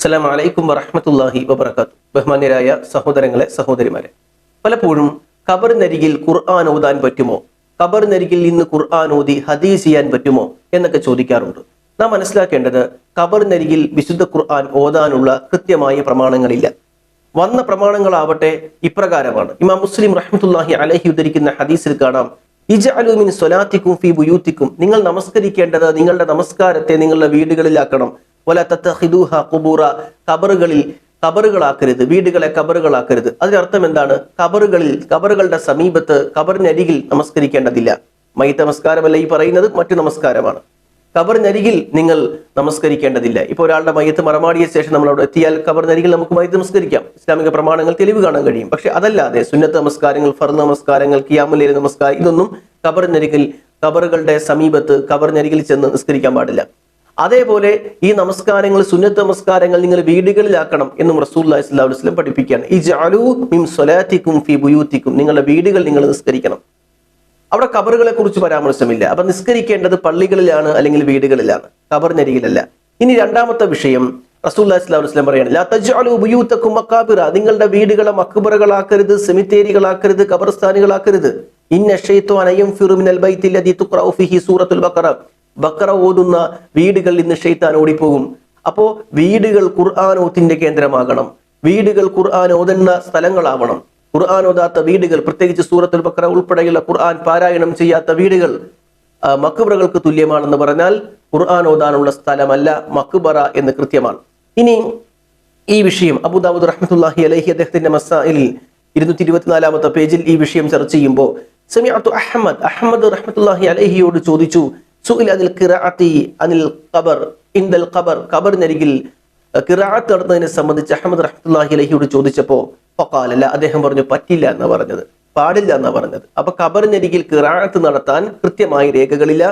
അസ്സലാം വലൈക്കും വറഹമത്തല്ലാഹി വബർക്കാത്തു ബഹ്മാന്യരായ സഹോദരങ്ങളെ സഹോദരിമാരെ പലപ്പോഴും ഖബറിനരികിൽ ഖുർആൻ ഓതാൻ പറ്റുമോ? ഖബറിനരികിൽ നിന്ന് ഖുർആൻ ഓതി ഹദീസ് ചെയ്യാൻ പറ്റുമോ എന്നൊക്കെ ചോദിക്കാറുണ്ട്. നാം മനസ്സിലാക്കേണ്ടത് ഖബറിനരികിൽ വിശുദ്ധ ഖുർആൻ ഓതാനുള്ള കൃത്യമായ പ്രമാണങ്ങളില്ല. വന്ന പ്രമാണങ്ങളാവട്ടെ ഇപ്രകാരമാണ്. ഇമാം മുസ്ലിം റഹ്മത്തുല്ലാഹി അലഹി ഉദ്ധരിക്കുന്ന ഹദീസിൽ കാണാം. ഇജഅലു മിൻ സ്വലാത്തിക്കും ഫി ബുയൂത്തിക്കും. നിങ്ങൾ നമസ്കരിക്കേണ്ടത് നിങ്ങളുടെ നമസ്കാരത്തെ നിങ്ങളുടെ വീടുകളിലാക്കണം. വല കുബൂറ കബറുകളിൽ കബറുകളാക്കരുത് വീടുകളെ കബറുകളാക്കരുത് അതിനർത്ഥം എന്താണ്? കബറുകളിൽ കബറുകളുടെ സമീപത്ത് കബറിനരികിൽ നമസ്കരിക്കേണ്ടതില്ല. മൈത്ത നമസ്കാരമല്ല ഈ പറയുന്നത് മറ്റു നമസ്കാരമാണ്. കബറിനരികിൽ നിങ്ങൾ നമസ്കരിക്കേണ്ടതില്ല. ഇപ്പോൾ ഒരാളുടെ മയത്ത് മറമാടിയ ശേഷം നമ്മൾ അവിടെ എത്തിയാൽ കബറിനരികിൽ നമുക്ക് മയ്യത്ത് നമസ്കരിക്കാം. ഇസ്ലാമിക പ്രമാണങ്ങൾ തെളിവ് കാണാൻ കഴിയും. പക്ഷെ അതല്ലാതെ സുന്നത്ത് നമസ്കാരങ്ങൾ ഫർ നമസ്കാരങ്ങൾ കിയാമുലേ നമസ്കാരം ഇതൊന്നും കബറിനരികിൽ കബറുകളുടെ സമീപത്ത് കബറിനരികിൽ ചെന്ന് നിസ്കരിക്കാൻ പാടില്ല. അതേപോലെ ഈ നമസ്കാരങ്ങൾ സുന്നത്ത് നമസ്കാരങ്ങൾ നിങ്ങൾ വീടുകളിലാക്കണം എന്നും റസൂൽ അലൈഹി വസ്ലം പഠിപ്പിക്കുകയാണ്. ഈ ജാലു മിം സ്വലാത്തിക്കും ഫി ബുയൂത്തിക്കും. നിങ്ങളുടെ വീടുകൾ നിങ്ങൾ നിസ്കരിക്കണം. അവിടെ കബറുകളെ കുറിച്ച് പരാമർശമില്ല. അപ്പൊ നിസ്കരിക്കേണ്ടത് പള്ളികളിലാണ് അല്ലെങ്കിൽ വീടുകളിലാണ്. കബറിനരികിലല്ല. ഇനി രണ്ടാമത്തെ വിഷയം റസൂല്ലാ വസ്ലം പറയാണ് നിങ്ങളുടെ വീടുകളെ മക്കുബറകളാക്കരുത് സെമിത്തേരികളാക്കരുത് കബർസ്ഥാനുകളാക്കരുത്. ഇന്ന ഷൈത്വാൻ യൻഫിറു മിനൽ ബൈത്തിൽ ബക്കറ ഓതുന്ന വീടുകൾ ഇന്ന് ഷെയ്ത്താൻ ഓടിപ്പോകും. അപ്പോ വീടുകൾ ഖുർആൻ ഓത്തിന്റെ കേന്ദ്രമാകണം. വീടുകൾ ഖുർആൻ ഓതുന്ന സ്ഥലങ്ങളാവണം. ഖുർആൻ ഓതാത്ത വീടുകൾ പ്രത്യേകിച്ച് സൂറത്തുൽ ബക്കറ ഉൾപ്പെടെയുള്ള ഖുർആൻ പാരായണം ചെയ്യാത്ത വീടുകൾ മക്കുബറകൾക്ക് തുല്യമാണെന്ന് പറഞ്ഞാൽ ഖുർആൻ ഓതാനുള്ള സ്ഥലമല്ല മക്ബറ എന്ന് കൃത്യമാണ്. ഇനി ഈ വിഷയം അബുദാബുദ് റഹ്മത്തുല്ലാഹി അലഹി അദ്ദേഹത്തിന്റെ മസായിൽ ഇരുന്നൂറ്റി ഇരുപത്തിനാലാമത്തെ പേജിൽ ഈ വിഷയം ചർച്ച ചെയ്യുമ്പോൾ സമീഅത്തു അഹമ്മദ് അഹമ്മദ് റഹ്മത്തുല്ലാഹി അലഹിയോട് ചോദിച്ചു സുഇൽ അനിൽ ഖബർ ഖബർ ഖബറിനരികിൽ നടന്നതിനെ സംബന്ധിച്ച് അഹമ്മദ് റഹ്മത്തുല്ലാഹി അലഹിയോട് ചോദിച്ചപ്പോ പൊക്കാലല്ല അദ്ദേഹം പറഞ്ഞു പറ്റില്ല എന്ന് പറഞ്ഞത്. പാടില്ല എന്നാ പറഞ്ഞത്. അപ്പൊ ഖബറിനരികിൽ കിറാത്ത് നടത്താൻ കൃത്യമായ രേഖകളില്ല.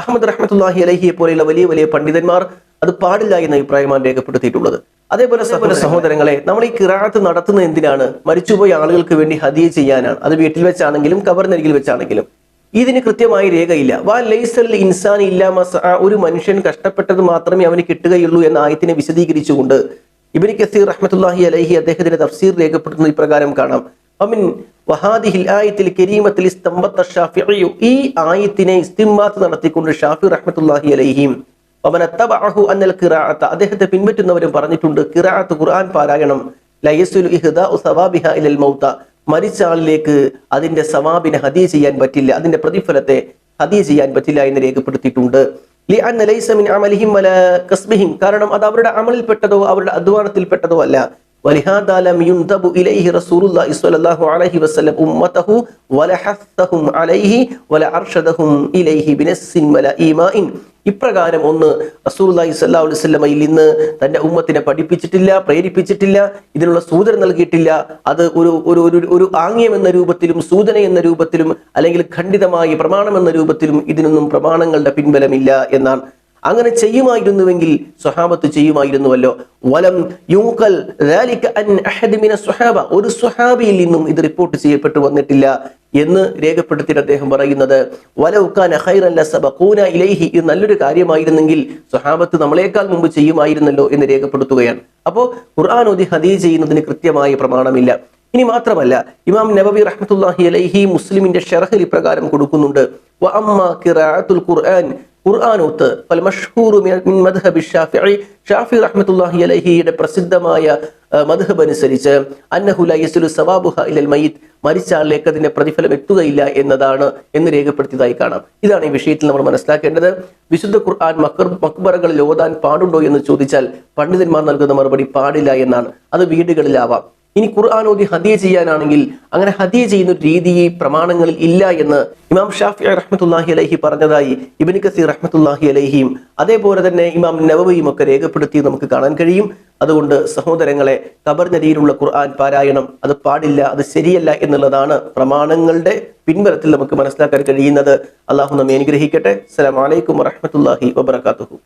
അഹമ്മദ് റഹ്മത്തുല്ലാഹി അലഹിയെ പോലെയുള്ള വലിയ വലിയ പണ്ഡിതന്മാർ അത് പാടില്ല എന്ന അഭിപ്രായമാണ് രേഖപ്പെടുത്തിയിട്ടുള്ളത്. അതേപോലെ സഹോദര സഹോദരങ്ങളെ നമ്മൾ ഈ കിറാത്ത് നടത്തുന്ന എന്തിനാണ്? മരിച്ചുപോയ ആളുകൾക്ക് വേണ്ടി ഹതിയെ ചെയ്യാനാണ്. അത് വീട്ടിൽ വെച്ചാണെങ്കിലും കബറിനരികിൽ വെച്ചാണെങ്കിലും. ഇതിന് കൃത്യമായി രേഖയില്ല. വാ ലൈസൽ ഇൻസാൻ ഇല്ല ഒരു മനുഷ്യൻ കഷ്ടപ്പെട്ടത് മാത്രമേ അവന് കിട്ടുകയുള്ളൂ എന്ന ആയത്തിനെ വിശദീകരിച്ചുകൊണ്ട് ഇബിൻ കസീർ റഹ്മത്തുല്ലാഹി അലഹി അദ്ദേഹത്തിന്റെ തഫ്സീർ രേഖപ്പെടുത്തുന്ന ഇപ്രകാരം കാണാം. അമിൻ വഹാദിഹിൽ ആയത്തിൽ കരീമത്തിൽ ഈ ആയത്തിനെ ഇസ്തിംബാത്ത് നടത്തിക്കൊണ്ട് ഷാഫി റഹ്മത്തുല്ലാഹി അലൈഹിം വമനത്തബഅഹു അന്നൽ ഖിറാഅത്ത അദ്ദേഹത്തെ പിൻപറ്റുന്നവരും പറഞ്ഞിട്ടുണ്ട് ഖിറാഅത്ത് ഖുർആൻ പാരായണം ലയസുൽ ഇഹ്ദ സവാബിഹ ഇലൽ മൗത. മരിച്ച ആളിലേക്ക് അതിന്റെ സവാബിനെ ഹദീ ചെയ്യാൻ പറ്റില്ല അതിന്റെ പ്രതിഫലത്തെ ഹദീ ചെയ്യാൻ പറ്റില്ല എന്ന് രേഖപ്പെടുത്തിയിട്ടുണ്ട്. കാരണം അത് അവരുടെ അമലിൽപ്പെട്ടതോ അവരുടെ അധ്വാനത്തിൽപ്പെട്ടതോ അല്ല. ولهذا لم ينتب إليه رسول الله صلى الله عليه وسلم أمته ولا حثهم عليه ولا أرشدهم إليه بنس ولا إيماء ഇപ്രകാരം ഒന്ന് റസൂലുള്ളാഹി സ്വല്ലല്ലാഹു അലൈഹി വസല്ലമയിൽ നിന്ന് തന്റെ ഉമ്മത്തിനെ പഠിപ്പിച്ചിട്ടില്ല പ്രേരിപ്പിച്ചിട്ടില്ല ഇതിനുള്ള സൂചന നൽകിയിട്ടില്ല അത് ഒരു ഒരു ഒരു ഒരു ആംഗ്യം എന്ന രൂപത്തിലും സൂചന എന്ന രൂപത്തിലും അല്ലെങ്കിൽ ഖണ്ഡിതമായി പ്രമാണം എന്ന രൂപത്തിലും ഇതിനൊന്നും പ്രമാണങ്ങളുടെ പിൻബലമില്ല എന്നാണ് അങ്ങനെ ചെയ്യുമായിരുന്നുവെങ്കിൽ സ്വഹാബത്ത് ചെയ്യുമായിരുന്നുവല്ലോ. വലം യൂക്കൽ ഒരു സ്വഹാബിയിൽ നിന്നും ഇത് റിപ്പോർട്ട് ചെയ്യപ്പെട്ടു വന്നിട്ടില്ല എന്ന് രേഖപ്പെടുത്തിയിട്ട് അദ്ദേഹം പറയുന്നത്. ഇലൈഹി ഇത് നല്ലൊരു കാര്യമായിരുന്നെങ്കിൽ സ്വഹാബത്ത് നമ്മളെക്കാൾ മുമ്പ് ചെയ്യുമായിരുന്നല്ലോ എന്ന് രേഖപ്പെടുത്തുകയാണ്. അപ്പോൾ ഖുർആൻ ഒതി ഹദീ ചെയ്യുന്നതിന് കൃത്യമായ പ്രമാണമില്ല. ഇനി മാത്രമല്ല ഇമാം നബവി റഹ്മത്തുല്ലാഹി അലൈഹി മുസ്ലിമിന്റെ ഷെറഹിൽ ഇപ്രകാരം കൊടുക്കുന്നുണ്ട്. ഖുർആൻ ഷാഫിഈ ഷാഫി റഹ്മത്തുള്ളാഹി അലൈഹിയുടെ പ്രസിദ്ധമായ മദ്ഹബ് അനുസരിച്ച് അന്നഹു ല യസ്ലു സവാബുഹ ഇലൽ മയ്യിത്ത് മരിച്ച ആളിലേക്ക് അതിന്റെ പ്രതിഫലം എത്തുകയില്ല എന്നതാണ് എന്ന് രേഖപ്പെടുത്തിയതായി കാണാം. ഇതാണ് ഈ വിഷയത്തിൽ നമ്മൾ മനസ്സിലാക്കേണ്ടത്. വിശുദ്ധ ഖുർആൻ മക്കർ മക്ബറകളിൽ ഓതാൻ പാടുണ്ടോ എന്ന് ചോദിച്ചാൽ പണ്ഡിതന്മാർ നൽകുന്ന മറുപടി പാടില്ല എന്നാണ്. അത് വീടുകളിലാവാം. ഇനി ഖുർആൻ ഓതി ഹദിയ ചെയ്യാനാണെങ്കിൽ അങ്ങനെ ഹദിയ ചെയ്യുന്ന ഒരു രീതി ഈ പ്രമാണങ്ങളിൽ ഇല്ല എന്ന് ഇമാം ഷാഫി റഹ്മത്തുല്ലാഹി അലഹി പറഞ്ഞതായി ഇബിൻ കസീർ റഹ്മത്തുല്ലാഹി അലഹിയും അതേപോലെ തന്നെ ഇമാം നവവിയും ഒക്കെ രേഖപ്പെടുത്തി നമുക്ക് കാണാൻ കഴിയും. അതുകൊണ്ട് സഹോദരങ്ങളെ കബർനരിയിലുള്ള ഖുർആൻ പാരായണം അത് പാടില്ല അത് ശരിയല്ല എന്നുള്ളതാണ് പ്രമാണങ്ങളുടെ പിൻബലത്തിൽ നമുക്ക് മനസ്സിലാക്കാൻ കഴിയുന്നത്. അള്ളാഹു നമ്മെ അനുഗ്രഹിക്കട്ടെ. അസ്സലാമലൈക്കും അലൈക്കും വറഹ്മത്തുള്ളാഹി വബറകാതുഹു.